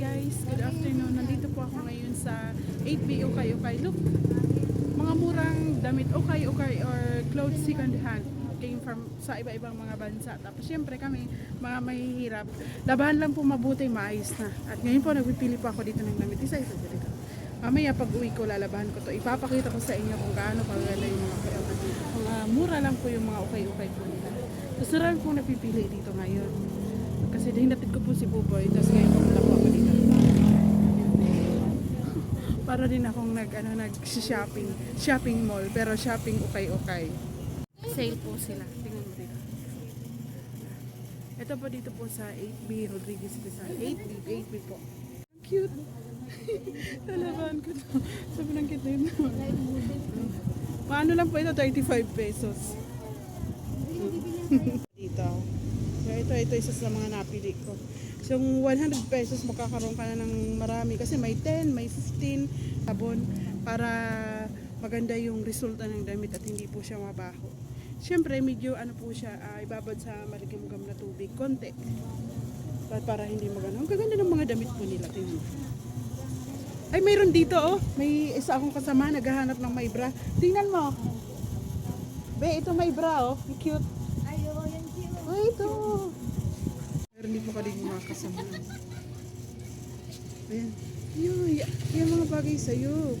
guys, good afternoon. Nandito po ako ngayon sa 8B Okay Okay. Look, mga murang damit Okay Okay or clothes second hand came from sa iba-ibang mga bansa. Tapos syempre kami, mga mahihirap, labahan lang po mabuti, maayos na. At ngayon po, nagpipili po ako dito ng damit. Isa-isa dito. Mamaya pag uwi ko, lalabahan ko to. Ipapakita ko sa inyo kung gaano kaganda yung mga okay. Mga mura lang po yung mga okay po nila. Gusto rin po napipili dito ngayon. Kasi hinatid ko po si Buboy, tapos ngayon pumunta po ako dito. Para din akong nag, ano, nag shopping, shopping mall, pero shopping ukay-ukay. Sale po sila. Tingnan mo dito. Ito po dito po sa 8B Rodriguez Rizal. 8B, 8B po. Cute. Lalaban ko to. Sobrang cute na yun. Paano lang po ito? 35 pesos. Ito, isa sa mga napili ko. So yung 100 pesos makakaroon ka na ng marami kasi may 10, may 15 sabon para maganda yung resulta ng damit at hindi po siya mabaho. Siyempre medyo ano po siya, ah, ibabad sa maligam-gam na tubig, konti. Para, para hindi magano. Ang gaganda ng mga damit po nila, tingnan. Ay, mayroon dito oh. May isa akong kasama naghahanap ng may bra. Tingnan mo. Be, ito may bra oh. Cute. Ayo, yan cute. Oh, ito. Hindi po ka din mga kasama. Ayan. Yun, yung mga bagay sa'yo.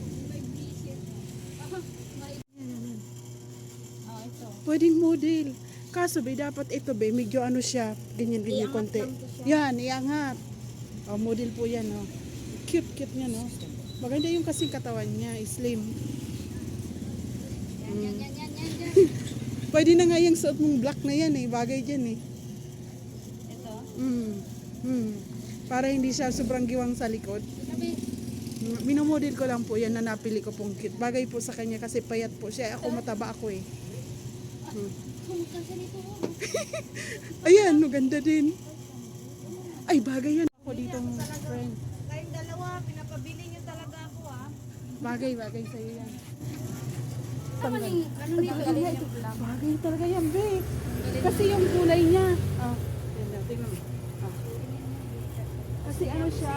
Oh, ito. Pwedeng model. Kaso be, dapat ito be, medyo ano siya, ganyan-ganyan konti. Yan, iangat. Oh, model po yan, oh. Cute, cute niya, no? Maganda yung kasing katawan niya, slim. Yan, yan, yan, yan, yan, yan. Pwede na nga yung suot mong black na yan, eh. Bagay dyan, eh. Mm. Mm. Para hindi siya sobrang giwang sa likod. Minomodel ko lang po yan na napili ko pong cute. Bagay po sa kanya kasi payat po siya. Ako mataba ako eh. Hmm. Ayan, maganda din. Ay, bagay yan. Ako dito friend. Kayong dalawa, pinapabili niyo talaga ako ah. Bagay, bagay sa'yo yan. Ano ni, ano ni? Bagay talaga yan, babe. Kasi yung kulay niya. Oh, tingnan mo. Oh. Kasi ano siya,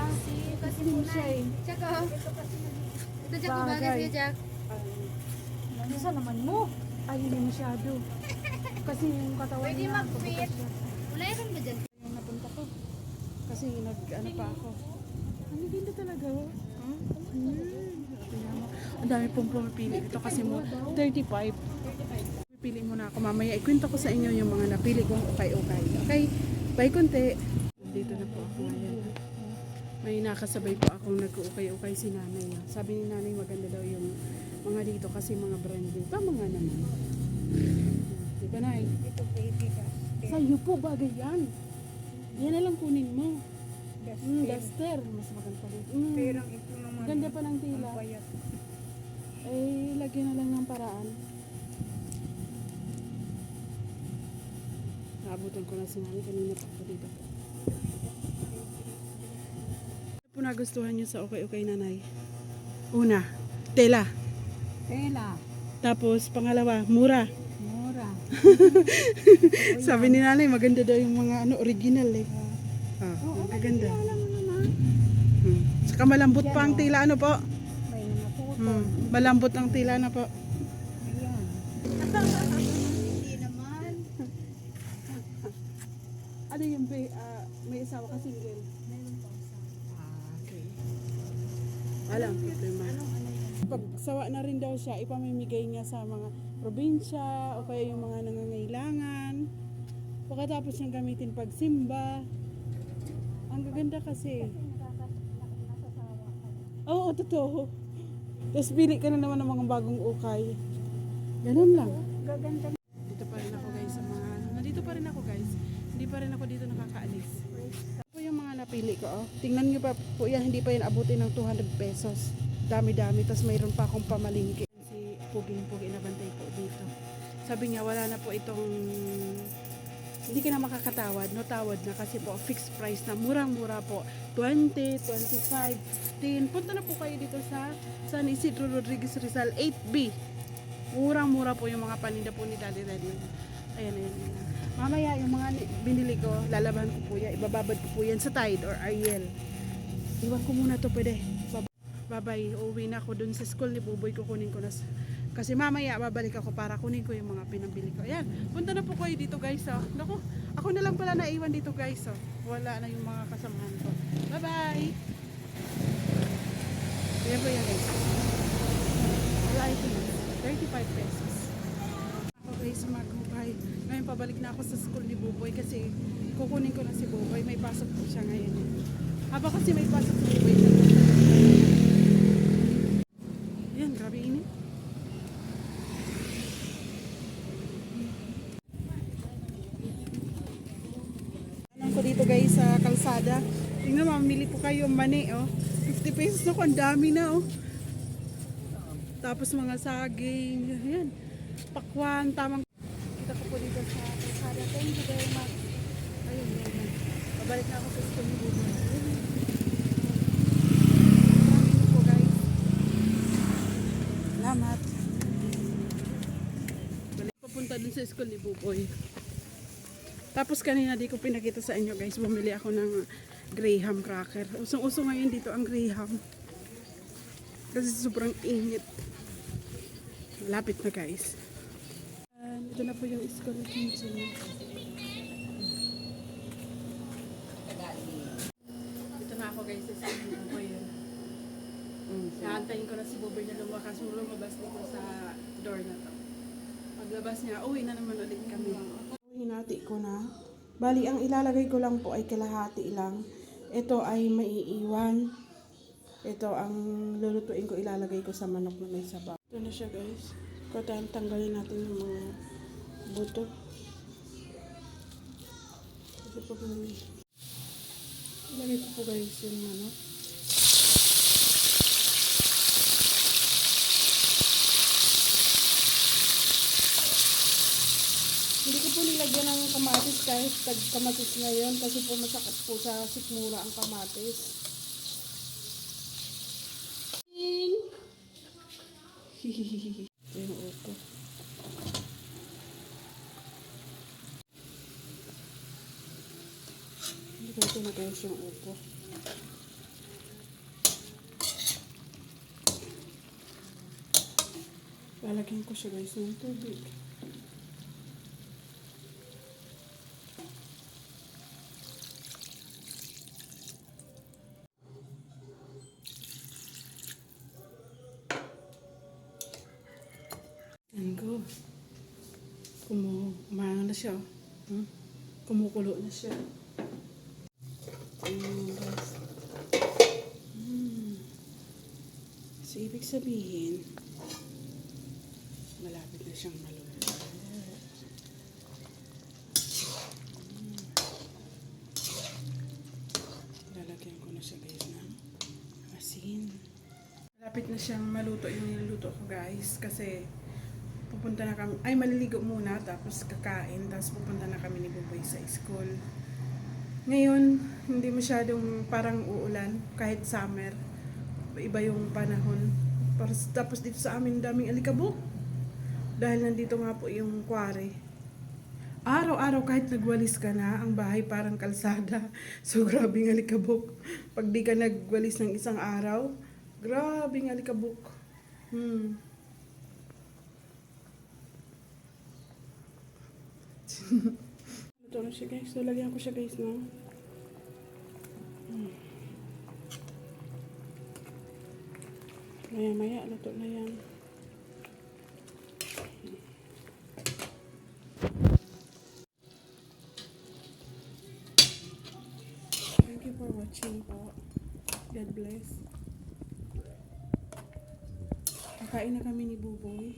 Kasi slim siya eh. Tsaka, ito Jack, Bagay. bagay siya Jack. Ano naman mo? Ay, hindi masyado. Kasi yung katawan Pwede niya. mag-fit. Wala yan ba dyan? yung napunta ko. Kasi nag ano pa ako. Ang ganda talaga. oh. Huh? Hmm. Tingnan mo. Ang dami pong pumipili dito kasi mo 35. Pipili muna ako mamaya. Ikwento ko sa inyo yung mga napili kong ukay-ukay. Okay? Bye konti. Dito na po ako ngayon. May nakasabay po akong nag-ukay-ukay si nanay. Sabi ni nanay maganda daw yung mga dito kasi mga brand new. Tama nga naman. Di ba nay? Ito baby. Sa'yo po bagay yan. Yan na lang kunin mo. Mm, duster. Mas maganda rin. Mm. Perang ito naman. Ganda pa ng tila. Eh, lagyan na lang ng paraan. Naabutan ko na si Nani. Kanina pa ako dito. Ano po nagustuhan niyo sa okay-okay nanay? Una, tela. Tela. Tapos, pangalawa, mura. Mura. Sabi ni nanay, maganda daw yung mga ano, original eh. Ah, magaganda. Hmm. Saka malambot pa ang tila, ano po? May mga puto. Hmm. Malambot ang tila na po. Ayan. Hindi naman. Ano yung may, ah, may asawa ka single? Meron pa isa. Ah, okay. Alam, mga. Pag sawa na rin daw siya, ipamimigay niya sa mga probinsya o kaya yung mga nangangailangan. Pagkatapos niyang gamitin pag simba. Ang gaganda kasi. Oo, totoo. Tapos bili ka na naman ng mga bagong ukay. Ganun lang. Gaganda. Pa rin ako dito nakakaalis. Po yung mga napili ko. Oh. Tingnan nyo pa po yan, hindi pa yan abutin ng 200 pesos. Dami-dami, tapos mayroon pa akong pamalingki. Si Puging-Pugi na bantay po dito. Sabi niya, wala na po itong, hindi ka na makakatawad, no tawad na kasi po fixed price na murang-mura po. 20, 25, 10. Punta na po kayo dito sa San Isidro Rodriguez Rizal 8B. Murang-mura po yung mga paninda po ni Daddy Reddy. Ayan, ayan, ayan. Mamaya, yung mga ni- binili ko, lalaban ko po yan. Ibababad ko po yan sa Tide or Ariel. Iwan ko muna to pwede. Bab- Babay, uuwi na ako dun sa school ni Buboy. Kukunin ko na. s- Kasi mamaya babalik ako para kunin ko yung mga pinambili ko. Ayan, punta na po kayo dito guys. Oh. Naku, ako na lang pala naiwan dito guys. Oh. Wala na yung mga kasamahan ko. Bye-bye! Ayan po yan guys. Wala ito na. 35 pesos. Ako guys, magmukhay. Ngayon pabalik na ako sa school ni Buboy kasi kukunin ko na si Buboy. May pasok po siya ngayon. Haba kasi may pasok si Buboy. Ayan, grabe init. Alam ko dito guys sa kalsada. Tingnan mamili po kayo mani oh. 50 pesos na ko, ang dami na oh. Tapos mga saging, ayan. Pakwan, tamang kita ko po dito kalsada. Thank you very much. Ayun, ayun. Pabalik na ako sa school ni Bubo. Salamat. Balik papunta dun sa school ni Buboy. Tapos kanina di ko pinakita sa inyo guys, bumili ako ng Graham cracker. Usong-uso ngayon dito ang Graham. Kasi sobrang init. Lapit na guys. Ito na po yung school ni Chinching. Dito na ako guys sa school ni Buboy. Naantayin ko na si Buboy na lumakas. Lumabas dito sa door na to. Paglabas niya, uwi na naman ulit kami. Hinati ko na. Bali, ang ilalagay ko lang po ay kalahati lang. Ito ay maiiwan. Ito ang lulutuin ko, ilalagay ko sa manok na may sabaw. Ito na siya guys. Katan tanggalin natin yung mga buto. Kasi po kung ilagay ko po guys yung manok. Hindi ko po nilagyan ng kamatis kahit tag kamatis ngayon kasi po masakit po sa sikmura ang kamatis. Hihihihi. Ito yung upo. Guys yung upo. Lalagyan ko siya guys ng tubig. Go. Kumu, umano na siya. oh. Hmm? Kumukulo na siya. Guys. Hmm. So, ibig sabihin, malapit na siyang maluto. Hmm. Lalagyan ko na siya guys ng asin. Malapit na siyang maluto yung niluto ko guys kasi pupunta na kami, ay maliligo muna tapos kakain tapos pupunta na kami ni Buboy sa school. Ngayon, hindi masyadong parang uulan kahit summer. Iba yung panahon. Tapos, dito sa amin daming alikabok. Dahil nandito nga po yung quarry. Araw-araw kahit nagwalis ka na, ang bahay parang kalsada. So grabing alikabok. Pag di ka nagwalis ng isang araw, grabing alikabok. Hmm. Ito na siya guys. Lalagyan ko siya guys no. Hmm. Maya maya, luto na yan. Thank you for watching po. God bless. Kakain na kami ni Buboy.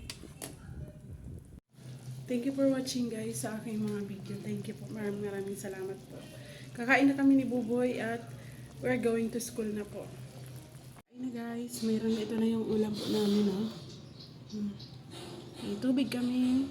Thank you for watching guys sa aking mga video. Thank you po. Maraming maraming salamat po. Kakain na kami ni Buboy at we're going to school na po. Kain na guys. Mayroon ito na yung ulam po namin. Oh. Hmm. May tubig kami.